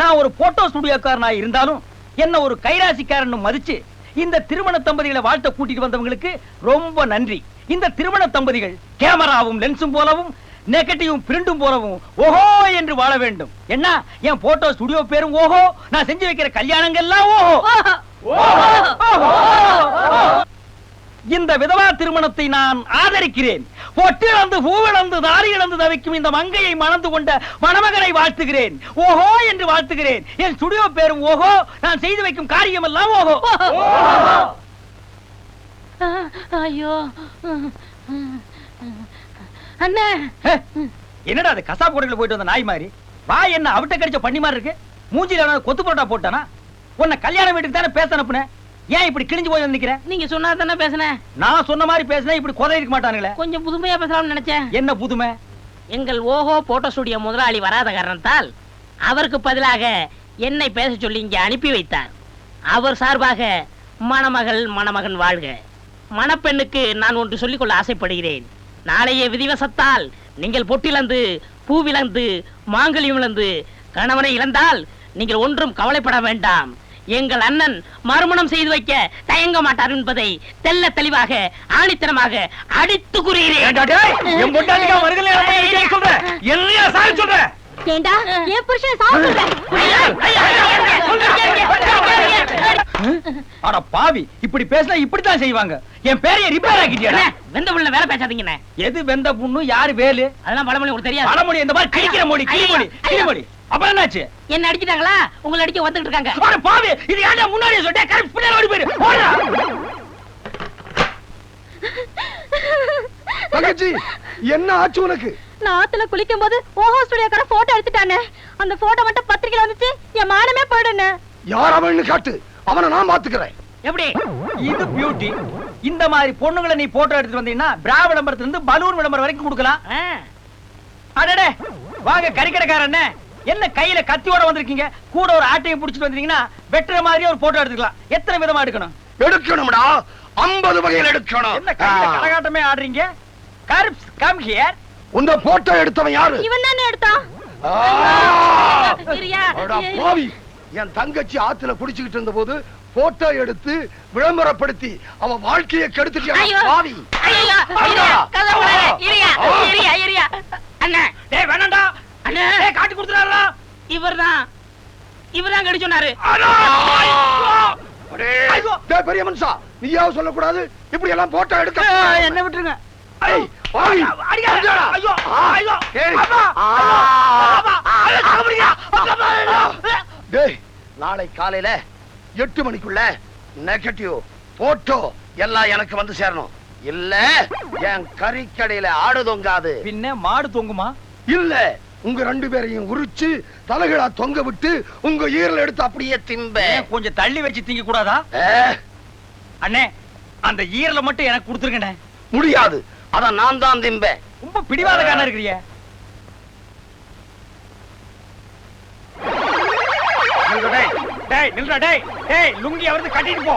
நான் ஒரு போட்டோ ஸ்டுடியோக்காரனா இருந்தாலும் என்ன ஒரு கைராசிக்காரன் மதிச்சு இந்த திருமண தம்பதிகளை வாழ்த்த கூட்டிட்டு வந்தவங்களுக்கு ரொம்ப நன்றி. இந்த திருமண தம்பதிகள் கேமராவும் லென்ஸும் போலவும் நெகட்டிவும் பிரிண்டும் போலவும் ஓஹோ என்று வாழ வேண்டும். என்ன? என் போட்டோ ஸ்டுடியோ பேரும் ஓஹோ நான் செஞ்சு வைக்கிற கல்யாணங்கள்லாம் ஓஹோ! இந்த விதவா திருமணத்தை நான் ஆதரிக்கிறேன். பொட்டிழந்து பூவிழந்து தாரி இழந்து தவிக்கும் இந்த மங்கையை மணந்து கொண்ட மணமகனை வாழ்த்துகிறேன். ஓஹோ என்று வாழ்த்துகிறேன். என் ஸ்டுடியோ பேரும் ஓஹோ. நான் செய்து வைக்கும் காரியம் எல்லாம் ஓஹோ. ஐயோ. அண்ணே. என்னடா அது கசாப் கடையில் போயிட்டு வந்த நாய் மாதிரி? வா என்ன அவிட்ட கடிச்ச பண்ணி மாதிரி இருக்கு? மூஞ்சில கொத்து பரோட்டா போட்டானா? உன்னை கல்யாண வீட்டுக்கு தானே பேச அனுப்புனேன்? ஏன் இப்படி கிழிஞ்சு போய் வந்து நிக்கிறேன் நீங்க சொன்னா தானே பேசுனேன் நான் சொன்ன மாதிரி பேசினா இப்படி கொதை இருக்க மாட்டானுங்களே. கொஞ்சம் புதுமையா பேசலாம்னு நினைச்சேன். என்ன புதுமை? எங்கள் ஓஹோ போட்டோ ஸ்டுடியோ முதலாளி வராத காரணத்தால் அவருக்கு பதிலாக என்னை பேச சொல்லி இங்கே அனுப்பி வைத்தார். அவர் சார்பாக மணமகள் மணமகன் வாழ்க. மணப்பெண்ணுக்கு நான் ஒன்று சொல்லிக்கொள்ள ஆசைப்படுகிறேன். நாளைய விதிவசத்தால் நீங்கள் பொட்டிலந்து பூவிலந்து மாங்கல்யம் இழந்து கணவனை இழந்தால் நீங்கள் ஒன்றும் கவலைப்பட வேண்டாம். எங்கள் அண்ணன் மறுமணம் செய்து வைக்க தயங்க மாட்டார் என்பதை தெல்ல தெளிவாக ஆணித்தனமாக அடித்து கூறுகிறேன் ஏண்டா என் புருஷன் அட பாவி இப்படி பேசினா இப்படித்தான் செய்வாங்க என் பேரைய ரிப்பேர் ஆக்கிட்டியாடா அண்ணே, வெந்த புள்ள வேலை பேசாதீங்கண்ணே எது வெந்த புண்ணு யாரு வேலு அதெல்லாம் பழமொழி உங்களுக்கு தெரியாது பழமொழி இந்த மாதிரி கிழிக்கிற மொழி கிளிமொழி கிளிமொழி அப்புறம் என்னாச்சு? என்ன அடிச்சிட்டாங்களா? உங்களை அடிக்க வந்துட்டு இருக்காங்க. அட பாவி இது ஏன்டா முன்னாடியே சொல்லிட்டே கரெக்ட் பின்னாடி ஓடி போயிரு. ஓடுடா. தங்கச்சி என்ன ஆச்சு உனக்கு? நான் ஆத்துல குளிக்கும் போது ஓஹோ ஸ்டுடியோ கடை போட்டோ எடுத்துட்டானே. அந்த போட்டோ மட்டும் பத்திரிக்கையில வந்துச்சு. என் மானமே போயிடுன்னு. யார் அவன்னு காட்டு? அவனை நான் பாத்துக்கிறேன் எப்படி? இது பியூட்டி இந்த மாதிரி பொண்ணுங்களை நீ போட்டோ எடுத்துட்டு வந்தீங்கன்னா பிரா விளம்பரத்துல இருந்து பலூன் விளம்பரம் வரைக்கும் கொடுக்கலாம். அடடே வாங்க கறிக்கடைக்காரண்ணே என்ன கையில கத்தியோட வந்திருக்கீங்க? கூட ஒரு ஆட்டையும் புடிச்சிட்டு வந்தீங்கன்னா வெட்டுற மாதிரி ஒரு போட்டோ எடுத்துக்கலாம். எத்தனை விதமா எடுக்கணும்? எடுக்கணும்டா. ஐம்பது வகையில் எடுக்கணும். என்ன கரகாட்டமே ஆடுறீங்க? கர்ப்ஸ் கம் ஹியர் உந்த போட்டோ எடுத்தவன் யாரு? இவன் தானே எடுத்தான் பாவி. என் தங்கச்சி ஆத்துல குடிச்சுக்கிட்டு இருந்த போது போட்டோ எடுத்து விளம்பரப்படுத்தி அவ வாழ்க்கையை கெடுத்துட்டியா ஐயோ, பாவி ஐயையோ, இருயா, கதவை மூடாதே, இருயா, இருயா, இருயா. அண்ணே, டேய் வேணாம்டா அண்ணே, டேய் காட்டி கொடுத்துறாரா இவர்தான் இவர்தான் கடி சொன்னாரு. பெரிய மனுஷா நீயாவது சொல்லக்கூடாது. இப்படி எல்லாம் போட்டோ எடுக்க என்ன விட்டுருங்க. நாளை காலையில எட்டு மணிக்குள்ள நெகட்டிவ் போட்டோ எல்லாம் எனக்கு வந்து சேரணும். இல்ல என் கறிக்கடையில ஆடு தொங்காது. பின்ன மாடு தொங்குமா? இல்ல உங்க ரெண்டு பேரையும் உரிச்சு தலைகளா தொங்க விட்டு உங்க ஈரல் எடுத்து அப்படியே திம்ப. கொஞ்சம் தள்ளி வச்சு திங்க கூடாதா? அண்ணே அந்த ஈரல மட்டும் எனக்கு கொடுத்துருங்கண்ணே. முடியாது. அத நான் தான் திம்பேன் ரொம்ப பிடிவாதக்காரனா இருக்கிறிய. டேய் டேய் நில்றா டேய் டேய் லுங்கி அவருக்கு கட்டிட்டு போ.